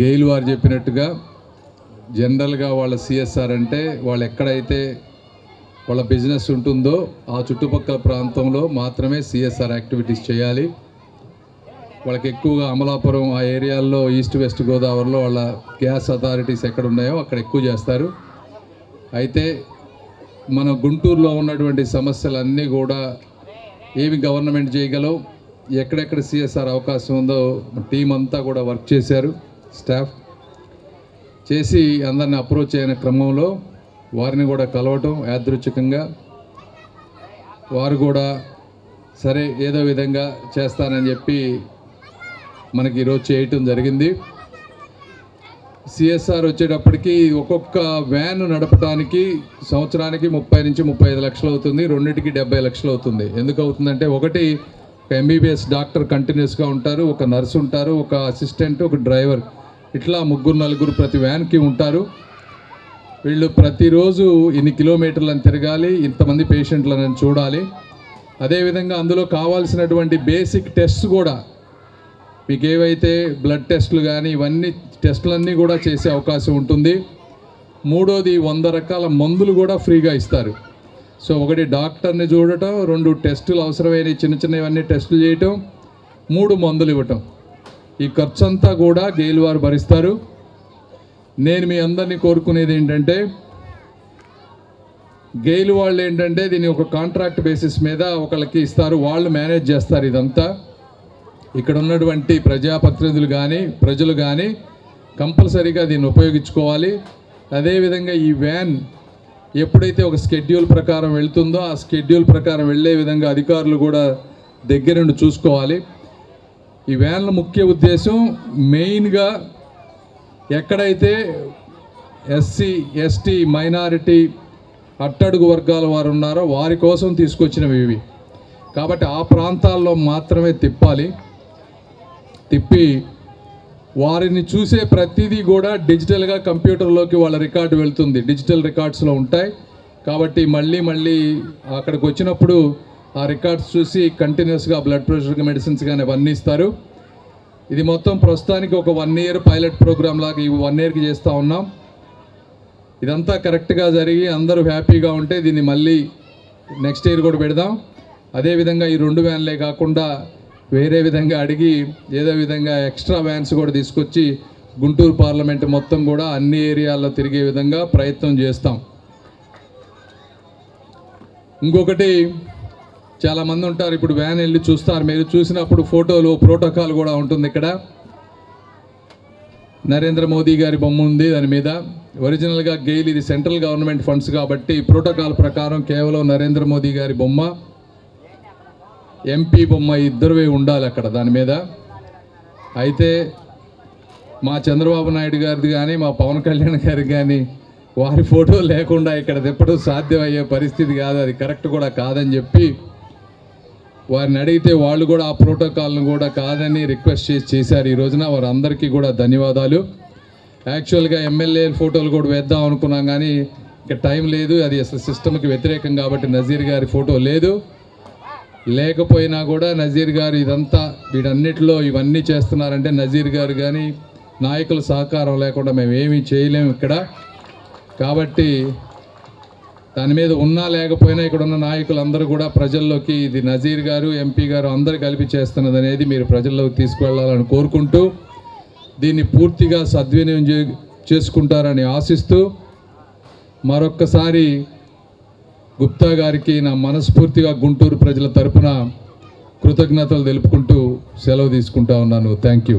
గెయిల్ వారు చెప్పినట్టుగా జనరల్గా వాళ్ళ సిఎస్ఆర్ అంటే వాళ్ళు ఎక్కడైతే వాళ్ళ బిజినెస్ ఉంటుందో ఆ చుట్టుపక్కల ప్రాంతంలో మాత్రమే సిఎస్ఆర్ యాక్టివిటీస్ చేయాలి. వాళ్ళకి ఎక్కువగా అమలాపురం ఆ ఏరియాల్లో ఈస్ట్ వెస్ట్ గోదావరిలో వాళ్ళ గ్యాస్ అథారిటీస్ ఎక్కడ ఉన్నాయో అక్కడ ఎక్కువ చేస్తారు. అయితే మన గుంటూరులో ఉన్నటువంటి సమస్యలన్నీ కూడా ఏమి గవర్నమెంట్ చేయగలవు? ఎక్కడెక్కడ సిఎస్ఆర్ అవకాశం ఉందో టీం అంతా కూడా వర్క్ చేశారు. స్టాఫ్ చేసి అందరిని అప్రోచ్ అయిన క్రమంలో వారిని కూడా కలవటం యాదృచ్ఛికంగా వారు కూడా సరే ఏదో విధంగా చేస్తానని చెప్పి మనకి ఈరోజు చేయటం జరిగింది. సిఎస్ఆర్ వచ్చేటప్పటికి ఒక్కొక్క వ్యాన్ నడపడానికి సంవత్సరానికి ముప్పై నుంచి ముప్పై ఐదు లక్షలు అవుతుంది రెండింటికి డెబ్బై లక్షలు అవుతుంది. ఎందుకు అవుతుందంటే ఒకటి ఒక ఎంబీబీఎస్ డాక్టర్ కంటిన్యూస్గా ఉంటారు ఒక నర్స్ ఉంటారు ఒక అసిస్టెంట్ ఒక డ్రైవర్. ఇట్లా ముగ్గురు నలుగురు ప్రతి వ్యాన్కి ఉంటారు. వీళ్ళు ప్రతిరోజు ఇన్ని కిలోమీటర్లను తిరగాలి ఇంతమంది పేషెంట్లను చూడాలి. అదేవిధంగా అందులో కావాల్సినటువంటి బేసిక్ టెస్ట్ కూడా మీకు ఏవైతే బ్లడ్ టెస్టులు కానీ ఇవన్నీ టెస్టులన్నీ కూడా చేసే అవకాశం ఉంటుంది. మూడోది వంద రకాల మందులు కూడా ఫ్రీగా ఇస్తారు. సో ఒకటి డాక్టర్ని చూడటం రెండు టెస్టులు అవసరమైన చిన్న చిన్నవన్నీ టెస్టులు చేయటం మూడు మందులు ఇవ్వటం. ఈ ఖర్చంతా కూడా గెయిల్ వారు భరిస్తారు. నేను మీ అందరినీ కోరుకునేది ఏంటంటే గెయిల్ వాళ్ళు ఏంటంటే దీన్ని ఒక కాంట్రాక్ట్ బేసిస్ మీద ఒకళ్ళకి ఇస్తారు వాళ్ళు మేనేజ్ చేస్తారు ఇదంతా. ఇక్కడ ఉన్నటువంటి ప్రజాప్రతినిధులు కానీ ప్రజలు కానీ కంపల్సరీగా దీన్ని ఉపయోగించుకోవాలి. అదేవిధంగా ఈ వ్యాన్ ఎప్పుడైతే ఒక స్కెడ్యూల్ ప్రకారం వెళ్తుందో ఆ స్కెడ్యూల్ ప్రకారం వెళ్ళే విధంగా అధికారులు కూడా దగ్గరుండి చూసుకోవాలి. ఈ వ్యాన్ల ముఖ్య ఉద్దేశం మెయిన్గా ఎక్కడైతే ఎస్సీ ఎస్టీ మైనారిటీ అట్టడుగు వర్గాల వారు ఉన్నారో వారి కోసం తీసుకొచ్చినవి ఇవి. కాబట్టి ఆ ప్రాంతాల్లో మాత్రమే తిప్పాలి. తిప్పి వారిని చూసే ప్రతిదీ కూడా డిజిటల్గా కంప్యూటర్లోకి వాళ్ళ రికార్డు వెళ్తుంది. డిజిటల్ రికార్డ్స్లో ఉంటాయి. కాబట్టి మళ్ళీ మళ్ళీ అక్కడికి వచ్చినప్పుడు ఆ రికార్డ్స్ చూసి కంటిన్యూస్గా బ్లడ్ ప్రెషర్ మెడిసిన్స్ కానీ అవన్నీ ఇస్తారు. ఇది మొత్తం ప్రస్తుతానికి ఒక వన్ ఇయర్ పైలట్ ప్రోగ్రామ్ లాగా ఈ వన్ ఇయర్కి చేస్తూ ఉన్నాం. ఇదంతా కరెక్ట్గా జరిగి అందరూ హ్యాపీగా ఉంటే దీన్ని మళ్ళీ నెక్స్ట్ ఇయర్ కూడా పెడదాం. అదేవిధంగా ఈ రెండు వ్యాన్లే కాకుండా వేరే విధంగా అడిగి ఏదో విధంగా ఎక్స్ట్రా వ్యాన్స్ కూడా తీసుకొచ్చి గుంటూరు పార్లమెంట్ మొత్తం కూడా అన్ని ఏరియాల్లో తిరిగే విధంగా ప్రయత్నం చేస్తాం. ఇంకొకటి చాలామంది ఉంటారు. ఇప్పుడు వ్యాన్ వెళ్ళి చూస్తారు. మీరు చూసినప్పుడు ఫోటోలు ప్రోటోకాల్ కూడా ఉంటుంది ఇక్కడ. నరేంద్ర మోదీ గారి బొమ్మ ఉంది దాని మీద. ఒరిజినల్గా గెయిల్ ఇది సెంట్రల్ గవర్నమెంట్ ఫండ్స్ కాబట్టి ప్రోటోకాల్ ప్రకారం కేవలం నరేంద్ర మోదీ గారి బొమ్మ ఎంపీ బొమ్మ ఇద్దరువే ఉండాలి అక్కడ దాని మీద. అయితే మా చంద్రబాబు నాయుడు గారిది కానీ మా పవన్ కళ్యాణ్ గారికి కానీ వారి ఫోటో లేకుండా ఇక్కడ తిప్పడం సాధ్యమయ్యే పరిస్థితి కాదు. అది కరెక్ట్ కూడా కాదని చెప్పి వారిని అడిగితే వాళ్ళు కూడా ఆ ప్రోటోకాల్ను కూడా కాదని రిక్వెస్ట్ చేసి చేశారు. ఈ రోజున వారందరికీ కూడా ధన్యవాదాలు. యాక్చువల్గా ఎమ్మెల్యే ఫోటోలు కూడా వేద్దాం అనుకున్నాం కానీ ఇక టైం లేదు. అది అసలు సిస్టమ్కి వ్యతిరేకం కాబట్టి నజీర్ గారి ఫోటో లేదు. లేకపోయినా కూడా నజీర్ గారు ఇదంతా వీటన్నిటిలో ఇవన్నీ చేస్తున్నారంటే నజీర్ గారు కానీ నాయకుల సహకారం లేకుండా మేము ఏమీ చేయలేము ఇక్కడ. కాబట్టి దాని మీద ఉన్నా లేకపోయినా ఇక్కడ ఉన్న నాయకులందరూ కూడా ప్రజల్లోకి ఇది నజీర్ గారు ఎంపీ గారు అందరు కలిపి చేస్తున్నది అనేది మీరు ప్రజల్లోకి తీసుకువెళ్ళాలని కోరుకుంటూ దీన్ని పూర్తిగా సద్వినియోగం చే- చేసుకుంటారని ఆశిస్తూ మరొక్కసారి గుప్తా గారికి నా మనస్ఫూర్తిగా గుంటూరు ప్రజల తరపున కృతజ్ఞతలు తెలుపుకుంటూ సెలవు తీసుకుంటా ఉన్నాను. Thank you